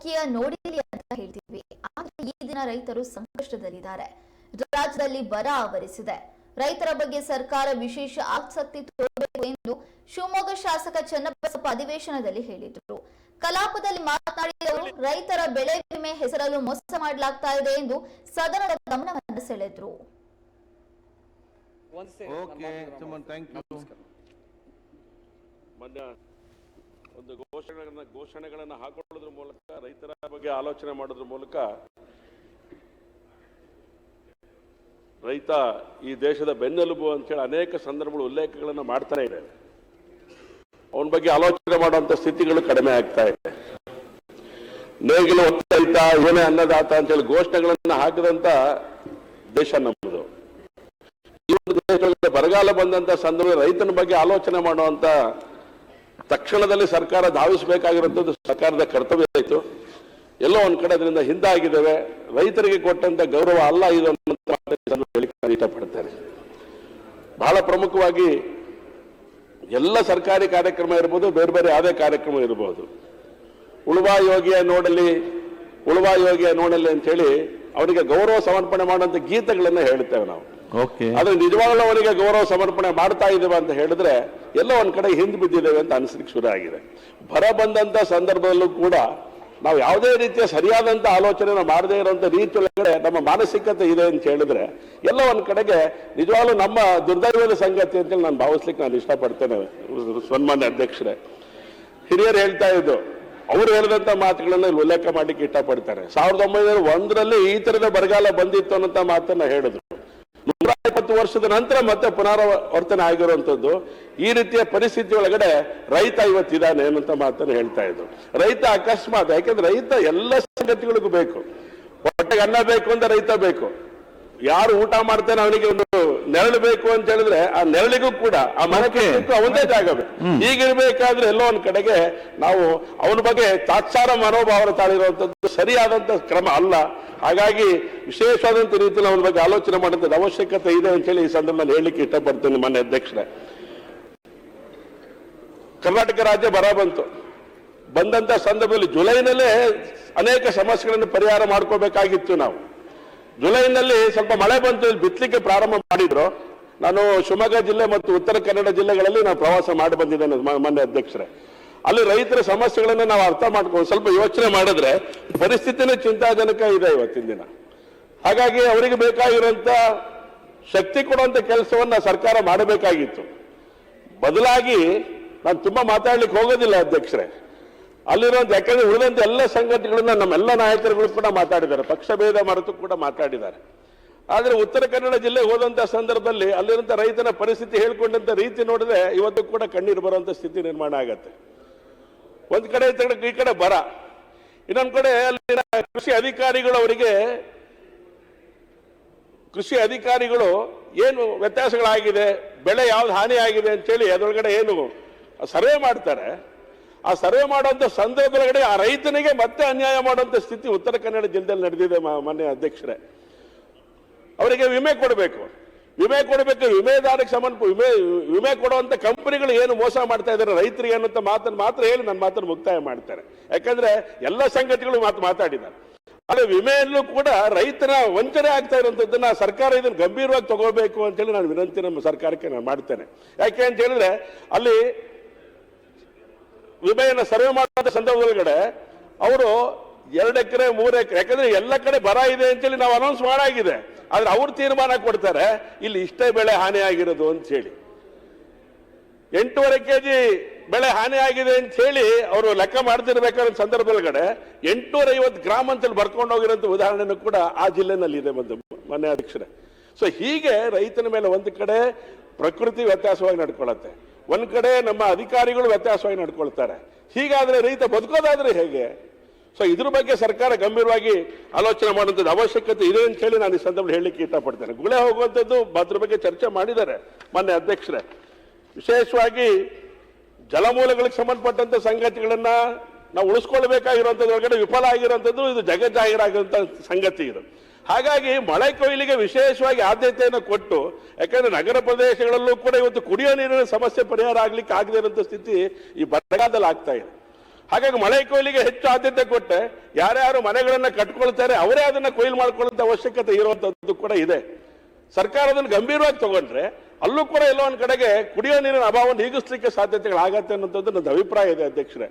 ಯೋಗ್ಯ ನೋಡಿಲಿ ಅಂತ ಹೇಳ್ತೀವಿ. ಆದ್ರೆ ಈ ದಿನ ರೈತರು ಸಂಕಷ್ಟದಲ್ಲಿದ್ದಾರೆ. ರಾಜ್ಯದಲ್ಲಿ ಬರ ಆವರಿಸಿದೆ. ರೈತರ ಬಗ್ಗೆ ಸರ್ಕಾರ ವಿಶೇಷ ಆಸಕ್ತಿ ತೋರಬೇಕು ಎಂದು ಶಿವಮೊಗ್ಗ ಶಾಸಕ ಚನ್ನಬಸಪ್ಪ ಅಧಿವೇಶನದಲ್ಲಿ ಹೇಳಿದರು. ಕಲಾಪದಲ್ಲಿ ಮಾತನಾಡಿದವರು ರೈತರ ಬೆಳೆ ವಿಮೆ ಹೆಸರಲ್ಲೂ ಮೋಸ ಮಾಡಲಾಗ್ತಾ ಇದೆ ಎಂದು ಸದನದ ಗಮನವನ್ನು ಸೆಳೆದ್ರು. ಓಕೆ ಸುಮನ್ ಥ್ಯಾಂಕ್ ಯು ಮೊನ್ನೆ ಒಂದು ಘೋಷಣೆಗಳನ್ನ ಘೋಷಣೆಗಳನ್ನು ಹಾಕೊಳ್ಳೋದ್ರ ಮೂಲಕ ರೈತರ ಬಗ್ಗೆ ಆಲೋಚನೆ ಮಾಡೋದ್ರ ಮೂಲಕ ರೈತ ಈ ದೇಶದ ಬೆನ್ನೆಲುಬು ಅಂತೇಳಿ ಅನೇಕ ಸಂದರ್ಭಗಳು ಉಲ್ಲೇಖಗಳನ್ನು ಮಾಡ್ತಾನೆ ಇದೆ. ಅವನ ಬಗ್ಗೆ ಆಲೋಚನೆ ಮಾಡುವಂತ ಸ್ಥಿತಿಗಳು ಕಡಿಮೆ ಆಗ್ತಾ ಇದೆ. ನೇಗಿಲು ರೈತ ಏನೇ ಅನ್ನದಾತ ಅಂತೇಳಿ ಘೋಷಣೆಗಳನ್ನ ಹಾಕಿದಂತ ದೇಶ ನಮ್ಮದು. ಈ ಒಂದು ಬರಗಾಲ ಬಂದಂತ ಸಂದರ್ಭ ರೈತನ ಬಗ್ಗೆ ಆಲೋಚನೆ ಮಾಡುವಂತ ತಕ್ಷಣದಲ್ಲಿ ಸರ್ಕಾರ ಧಾವಿಸಬೇಕಾಗಿರುವಂಥದ್ದು ಸರ್ಕಾರದ ಕರ್ತವ್ಯ ಆಯಿತು ಎಲ್ಲೋ ಒಂದು ಕಡೆ ಅದರಿಂದ ಹಿಂದಾಗಿದ್ದೇವೆ. ರೈತರಿಗೆ ಕೊಟ್ಟಂತ ಗೌರವ ಅಲ್ಲ ಇದು ಅನ್ನೋದು ಇಷ್ಟಪಡ್ತೇನೆ ಬಹಳ ಪ್ರಮುಖವಾಗಿ ಎಲ್ಲ ಸರ್ಕಾರಿ ಕಾರ್ಯಕ್ರಮ ಇರ್ಬೋದು, ಬೇರೆ ಬೇರೆ ಯಾವುದೇ ಕಾರ್ಯಕ್ರಮ ಇರಬಹುದು ಉಳುವಾ ಯೋಗಿಯ ನೋಡಲಿ, ಉಳುವಾ ಯೋಗಿಯ ನೋಡಲಿ ಅಂತ ಹೇಳಿ ಅವರಿಗೆ ಗೌರವ ಸಮರ್ಪಣೆ ಮಾಡುವಂಥ ಗೀತೆಗಳನ್ನು ಹೇಳ್ತೇವೆ ನಾವು. ಆದ್ರೆ ನಿಜವಾಗ್ಲೂ ಅವರಿಗೆ ಗೌರವ ಸಮರ್ಪಣೆ ಮಾಡ್ತಾ ಇದ್ದೇವೆ ಅಂತ ಹೇಳಿದ್ರೆ ಎಲ್ಲ ಒಂದ್ ಕಡೆ ಹಿಂದೆ ಬಿದ್ದಿದ್ದೇವೆ ಅಂತ ಅನಿಸ್ಲಿಕ್ಕೆ ಶುರು ಆಗಿದೆ. ಬರ ಬಂದಂತ ಸಂದರ್ಭದಲ್ಲೂ ಕೂಡ ನಾವು ಯಾವುದೇ ರೀತಿಯ ಸರಿಯಾದಂತ ಆಲೋಚನೆ ಮಾಡದೇ ಇರುವಂತ ರೀತಿ ಒಳಗಡೆ ನಮ್ಮ ಮಾನಸಿಕತೆ ಇದೆ ಅಂತ ಹೇಳಿದ್ರೆ ಎಲ್ಲ ಒಂದ್ ಕಡೆಗೆ ನಿಜವಾಗ್ಲೂ ನಮ್ಮ ದುರ್ದೈವದ ಸಂಗತಿ ಅಂತೇಳಿ ನಾನು ಭಾವಿಸ್ಲಿಕ್ಕೆ ನಾನು ಇಷ್ಟಪಡ್ತೇನೆ, ಸನ್ಮಾನ್ಯ ಅಧ್ಯಕ್ಷರೇ. ಹಿರಿಯರು ಹೇಳ್ತಾ ಇದ್ದು, ಅವರು ಹೇಳಿದಂತ ಮಾತುಗಳನ್ನ ಇಲ್ಲಿ ಉಲ್ಲೇಖ ಮಾಡ್ಲಿಕ್ಕೆ ಇಷ್ಟಪಡ್ತಾರೆ. ಸಾವಿರದ ಒಂಬೈನೂರ ಒಂದರಲ್ಲಿ ಈ ತರದ ಬರಗಾಲ ಬಂದಿತ್ತು ಅನ್ನೋಂತ ಮಾತನ್ನ ಹೇಳಿದ್ರು. ನೂರ ಇಪ್ಪತ್ತು ವರ್ಷದ ನಂತರ ಮತ್ತೆ ಪುನರಾವರ್ತನೆ ಆಗಿರುವಂತದ್ದು ಈ ರೀತಿಯ ಪರಿಸ್ಥಿತಿ ಒಳಗಡೆ ರೈತ ಇವತ್ತಿದ್ದಾನೆ ಅಂತ ಮಾತನ್ನು ಹೇಳ್ತಾ ಇದ್ದರು ರೈತ ಅಕಸ್ಮಾತ್, ಯಾಕಂದ್ರೆ ರೈತ ಎಲ್ಲ ಸಂಗತಿಗಳಿಗೂ ಬೇಕು. ಹೊಟ್ಟೆಗೆ ಅನ್ನ ಬೇಕು ಅಂತ ರೈತ ಬೇಕು. ಯಾರು ಊಟ ಮಾಡ್ತಾನೆ ಅವನಿಗೆ ಒಂದು ನೆರಳು ಬೇಕು ಅಂತ ಹೇಳಿದ್ರೆ ಆ ನೆರಳಿಗೂ ಕೂಡ ಆ ಮರಕ್ಕೆ ಅವನದೇ ಜಾಗ ಬೇಕು ಹೀಗಿರ್ಬೇಕಾದ್ರೆ ಎಲ್ಲೋ ಒಂದ್ ಕಡೆಗೆ ನಾವು ಅವನ ಬಗ್ಗೆ ತಾತ್ಸಾರ ಮನೋಭಾವನ ತಾಳಿರುವಂತದ್ದು ಸರಿಯಾದಂತ ಕ್ರಮ ಅಲ್ಲ. ಹಾಗಾಗಿ ವಿಶೇಷವಾದಂತ ರೀತಿಯಲ್ಲಿ ಅವನ ಬಗ್ಗೆ ಆಲೋಚನೆ ಮಾಡುವಂತದ್ದು ಅವಶ್ಯಕತೆ ಇದೆ ಅಂತ ಹೇಳಿ ಈ ಸಂದರ್ಭದಲ್ಲಿ ಹೇಳಲಿಕ್ಕೆ ಇಷ್ಟಪಡ್ತೇನೆ ಮನೆ ಅಧ್ಯಕ್ಷರೇ. ಕರ್ನಾಟಕ ರಾಜ್ಯ ಬರ ಬಂತು. ಬಂದಂತ ಸಂದರ್ಭದಲ್ಲಿ ಜುಲೈನಲ್ಲೇ ಅನೇಕ ಸಮಸ್ಯೆಗಳನ್ನು ಪರಿಹಾರ ಮಾಡ್ಕೋಬೇಕಾಗಿತ್ತು ನಾವು. ಜುಲೈನಲ್ಲಿ ಸ್ವಲ್ಪ ಮಳೆ ಬಂತು ಬಿತ್ತಲಿಕ್ಕೆ ಪ್ರಾರಂಭ ಮಾಡಿದ್ರು. ನಾನು ಶಿವಮೊಗ್ಗ ಜಿಲ್ಲೆ ಮತ್ತು ಉತ್ತರ ಕನ್ನಡ ಜಿಲ್ಲೆಗಳಲ್ಲಿ ನಾನು ಪ್ರವಾಸ ಮಾಡಿ ಬಂದಿದ್ದೇನೆ ಮಾನ್ಯ ಅಧ್ಯಕ್ಷರೇ. ಅಲ್ಲಿ ರೈತರ ಸಮಸ್ಯೆಗಳನ್ನ ನಾವು ಅರ್ಥ ಮಾಡ್ಕೊಂಡು ಸ್ವಲ್ಪ ಯೋಚನೆ ಮಾಡಿದ್ರೆ ಪರಿಸ್ಥಿತಿನೇ ಚಿಂತಾಜನಕ ಇದೆ ಇವತ್ತಿನ ದಿನ. ಹಾಗಾಗಿ ಅವರಿಗೆ ಬೇಕಾಗಿರುವಂತ ಶಕ್ತಿ ಕೊಡುವಂತ ಕೆಲಸವನ್ನ ಸರ್ಕಾರ ಮಾಡಬೇಕಾಗಿತ್ತು. ಬದಲಾಗಿ ನಾನು ತುಂಬಾ ಮಾತಾಡ್ಲಿಕ್ಕೆ ಹೋಗೋದಿಲ್ಲ ಅಧ್ಯಕ್ಷರೇ. ಅಲ್ಲಿರುವಂತ, ಯಾಕಂದ್ರೆ ಉಳಿದಂತ ಎಲ್ಲ ಸಂಗತಿಗಳನ್ನ ನಮ್ಮೆಲ್ಲ ನಾಯಕರುಗಳು ಕೂಡ ಮಾತಾಡಿದ್ದಾರೆ. ಪಕ್ಷ ಭೇದ ಮರೆತು ಕೂಡ ಮಾತಾಡಿದ್ದಾರೆ. ಆದ್ರೆ ಉತ್ತರ ಕನ್ನಡ ಜಿಲ್ಲೆ ಹೋದಂತ ಸಂದರ್ಭದಲ್ಲಿ ಅಲ್ಲಿರುವಂತ ರೈತನ ಪರಿಸ್ಥಿತಿ ಹೇಳ್ಕೊಂಡಂತ ರೀತಿ ನೋಡಿದ್ರೆ ಇವತ್ತು ಕೂಡ ಕಣ್ಣೀರು ಬರುವಂತ ಸ್ಥಿತಿ ನಿರ್ಮಾಣ ಆಗತ್ತೆ. ಒಂದ್ ಕಡೆ ಈ ಕಡೆ- ಬರ. ಇನ್ನೊಂದ್ ಕಡೆ ಅಲ್ಲಿನ ಕೃಷಿ ಅಧಿಕಾರಿಗಳು ಅವರಿಗೆ, ಕೃಷಿ ಅಧಿಕಾರಿಗಳು ಏನು ವ್ಯತ್ಯಾಸಗಳಾಗಿದೆ, ಬೆಳೆ ಯಾವ್ದು ಹಾನಿ ಆಗಿದೆ ಅಂತೇಳಿ ಅದರೊಳಗಡೆ ಏನು ಸರ್ವೆ ಮಾಡ್ತಾರೆ. ಆ ಸರ್ವೆ ಮಾಡುವಂತ ಸಂದರ್ಭದೊಳಗಡೆ ಆ ರೈತನಿಗೆ ಮತ್ತೆ ಅನ್ಯಾಯ ಮಾಡುವಂತ ಸ್ಥಿತಿ ಉತ್ತರ ಕನ್ನಡ ಜಿಲ್ಲೆಯಲ್ಲಿ ನಡೆದಿದೆ ಮಾನ್ಯ ಅಧ್ಯಕ್ಷರೇ. ಅವರಿಗೆ ವಿಮೆ ಕೊಡಬೇಕು. ವಿಮೆ ಕೊಡಬೇಕು ವಿಮೆದಾರಕ್ಕೆ ಸಂಬಂಧ ವಿಮೆ ವಿಮೆ ಕೊಡುವಂತ ಕಂಪನಿಗಳು ಏನು ಮೋಸ ಮಾಡ್ತಾ ಇದ್ದಾರೆ, ರೈತರಿಗೆ ಅನ್ನುವಂತ ಮಾತನ್ನು ಮಾತ್ರ ಹೇಳಿ ನನ್ನ ಮಾತನ್ನು ಮುಕ್ತಾಯ ಮಾಡ್ತಾರೆ. ಯಾಕಂದ್ರೆ ಎಲ್ಲ ಸಂಘಟನೆಗಳು ಮಾತು ಮಾತಾಡಿದ್ದಾರೆ. ಆದರೆ ವಿಮೆಯಲ್ಲೂ ಕೂಡ ರೈತರ ವಂಚನೆ ಆಗ್ತಾ ಇರುವಂತದ್ದನ್ನ ಸರ್ಕಾರ ಇದನ್ನು ಗಂಭೀರವಾಗಿ ತಗೋಬೇಕು ಅಂತೇಳಿ ನಾನು ವಿನಂತಿ ನಮ್ಮ ಸರ್ಕಾರಕ್ಕೆ ನಾನು ಮಾಡ್ತೇನೆ. ಯಾಕೆ ಅಂತ ಹೇಳಿದ್ರೆ ಅಲ್ಲಿ ವಿಮೆಯನ್ನು ಸರ್ವೆ ಮಾಡುವಂತ ಸಂದರ್ಭದೊಳಗಡೆ ಅವರು ಎರಡು ಎಕರೆ, ಮೂರು ಎಕರೆ, ಯಾಕಂದ್ರೆ ಎಲ್ಲ ಕಡೆ ಬರ ಇದೆ ಅಂತೇಳಿ ನಾವು ಅನೌನ್ಸ್ ಮಾಡಾಗಿದೆ. ಆದ್ರೆ ಅವ್ರು ತೀರ್ಮಾನ ಕೊಡ್ತಾರೆ, ಇಲ್ಲಿ ಇಷ್ಟೇ ಬೆಳೆ ಹಾನಿ ಆಗಿರೋದು ಅಂತ ಹೇಳಿ. ಎಂಟೂವರೆ ಕೆಜಿ ಬೆಳೆ ಹಾನಿ ಆಗಿದೆ ಅಂತ ಹೇಳಿ ಅವರು ಲೆಕ್ಕ ಮಾಡ್ತಿರ್ಬೇಕಾದ ಸಂದರ್ಭದೊಳಗಡೆ ಎಂಟುನೂರ ಐವತ್ತು ಗ್ರಾಮ್ ಅಂತೇಳಿ ಬರ್ಕೊಂಡು ಹೋಗಿರೋಂಥ ಉದಾಹರಣೆನೂ ಕೂಡ ಆ ಜಿಲ್ಲೆನಲ್ಲಿ ಇದೆ ಬಂದು ಮನೆ ಅಧ್ಯಕ್ಷರೇ. ಸೊ ಹೀಗೆ ರೈತನ ಮೇಲೆ ಒಂದು ಕಡೆ ಪ್ರಕೃತಿ ವ್ಯತ್ಯಾಸವಾಗಿ ನಡ್ಕೊಳ್ಳುತ್ತೆ. ಒಂದ್ ಕಡೆ ನಮ್ಮ ಅಧಿಕಾರಿಗಳು ವ್ಯತ್ಯಾಸವಾಗಿ ನಡ್ಕೊಳ್ತಾರೆ. ಹೀಗಾದ್ರೆ ರೈತ ಬದುಕೋದಾದ್ರೆ ಹೇಗೆ? ಸೊ ಇದ್ರ ಬಗ್ಗೆ ಸರ್ಕಾರ ಗಂಭೀರವಾಗಿ ಆಲೋಚನೆ ಮಾಡುವಂಥದ್ದು ಅವಶ್ಯಕತೆ ಇದೆ ಅಂತ ಹೇಳಿ ನಾನು ಈ ಸಂದರ್ಭದಲ್ಲಿ ಹೇಳಲಿಕ್ಕೆ ಇಷ್ಟಪಡ್ತೇನೆ. ಗುಳೆ ಹೋಗುವಂಥದ್ದು ಅದ್ರ ಬಗ್ಗೆ ಚರ್ಚೆ ಮಾಡಿದ್ದಾರೆ ಮಾನ್ಯ ಅಧ್ಯಕ್ಷರೇ. ವಿಶೇಷವಾಗಿ ಜಲಮೂಲಗಳಿಗೆ ಸಂಬಂಧಪಟ್ಟಂತ ಸಂಗತಿಗಳನ್ನ ನಾವು ಉಳಿಸ್ಕೊಳ್ಬೇಕಾಗಿರುವಂಥದ್ದು ಒಳಗಡೆ ವಿಫಲ ಆಗಿರುವಂಥದ್ದು ಇದು ಜಗಜ್ಜಾಹಿರಾಗಿರುವಂಥ ಸಂಗತಿ ಇದು. ಹಾಗಾಗಿ ಮಳೆ ಕೊಯ್ಲಿಗೆ ವಿಶೇಷವಾಗಿ ಆದ್ಯತೆಯನ್ನು ಕೊಟ್ಟು, ಯಾಕಂದ್ರೆ ನಗರ ಪ್ರದೇಶಗಳಲ್ಲೂ ಕೂಡ ಇವತ್ತು ಕುಡಿಯೋ ನೀರಿನ ಸಮಸ್ಯೆ ಪರಿಹಾರ ಆಗ್ಲಿಕ್ಕೆ ಆಗದೇ ಸ್ಥಿತಿ ಈ ಬರಗಾಲದಲ್ಲಿ ಆಗ್ತಾ ಇದೆ. ಹಾಗಾಗಿ ಮಳೆ ಕೊಯ್ಲಿಗೆ ಹೆಚ್ಚು ಆದ್ಯತೆ ಕೊಟ್ಟೆ ಯಾರ್ಯಾರು ಮನೆಗಳನ್ನ ಕಟ್ಕೊಳ್ತಾರೆ, ಅವರೇ ಅದನ್ನ ಕೊಯ್ಲು ಮಾಡ್ಕೊಳ್ಳುವಂತ ಅವಶ್ಯಕತೆ ಇರುವಂತದ್ದು ಕೂಡ ಇದೆ. ಸರ್ಕಾರ ಅದನ್ನು ಗಂಭೀರವಾಗಿ ತಗೊಂಡ್ರೆ ಅಲ್ಲೂ ಕೂಡ ಎಲ್ಲೋ ಒಂದ್ ಕಡೆಗೆ ಕುಡಿಯೋ ನೀರಿನ ಅಭಾವವನ್ನು ನೀಗಿಸ್ಲಿಕ್ಕೆ ಸಾಧ್ಯತೆಗಳಾಗತ್ತೆ ಅನ್ನೋಂಥದ್ದು ನನ್ನ ಅಭಿಪ್ರಾಯ ಇದೆ ಅಧ್ಯಕ್ಷರೇ.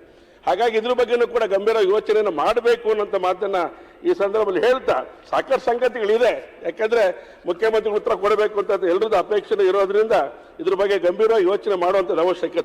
ಹಾಗಾಗಿ ಇದ್ರ ಬಗ್ಗೆನೂ ಕೂಡ ಗಂಭೀರ ಯೋಚನೆಯನ್ನು ಮಾಡಬೇಕು ಅನ್ನೋಂಥ ಮಾತನ್ನ ಈ ಸಂದರ್ಭದಲ್ಲಿ ಹೇಳ್ತಾ, ಸಾಕಷ್ಟು ಸಂಗತಿಗಳಿದೆ. ಯಾಕಂದ್ರೆ ಮುಖ್ಯಮಂತ್ರಿ ಉತ್ತರ ಕೊಡಬೇಕು ಅಂತ ಎಲ್ಲರದ್ದು ಅಪೇಕ್ಷೆ ಇರೋದ್ರಿಂದ ಇದ್ರ ಬಗ್ಗೆ ಗಂಭೀರ ಯೋಚನೆ ಮಾಡುವಂಥದ್ದು ಅವಶ್ಯಕತೆ